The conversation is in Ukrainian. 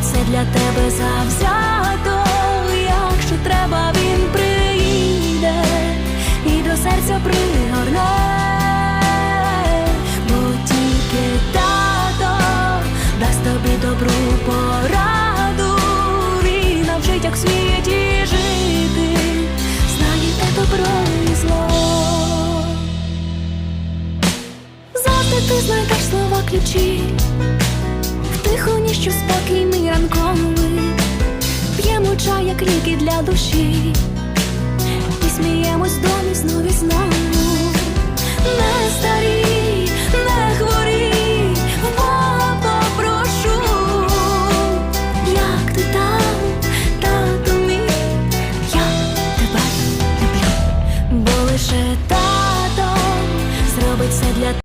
все для тебе завзято. Якщо треба, він приїде і до серця пригорне, бо тільки тато дасть тобі добру пораду. Він навчить, як в світі жити, знаєте добро і зло. Завжди ти знайдеш слова ключі, в тиху ніщо спокій ранком ми п'ємо чай, як ліки для душі, і сміємось домі знову і знову. Не старі, не хворі, в Бога попрошу, як ти там, тато мій, я тебе люблю, бо лише так.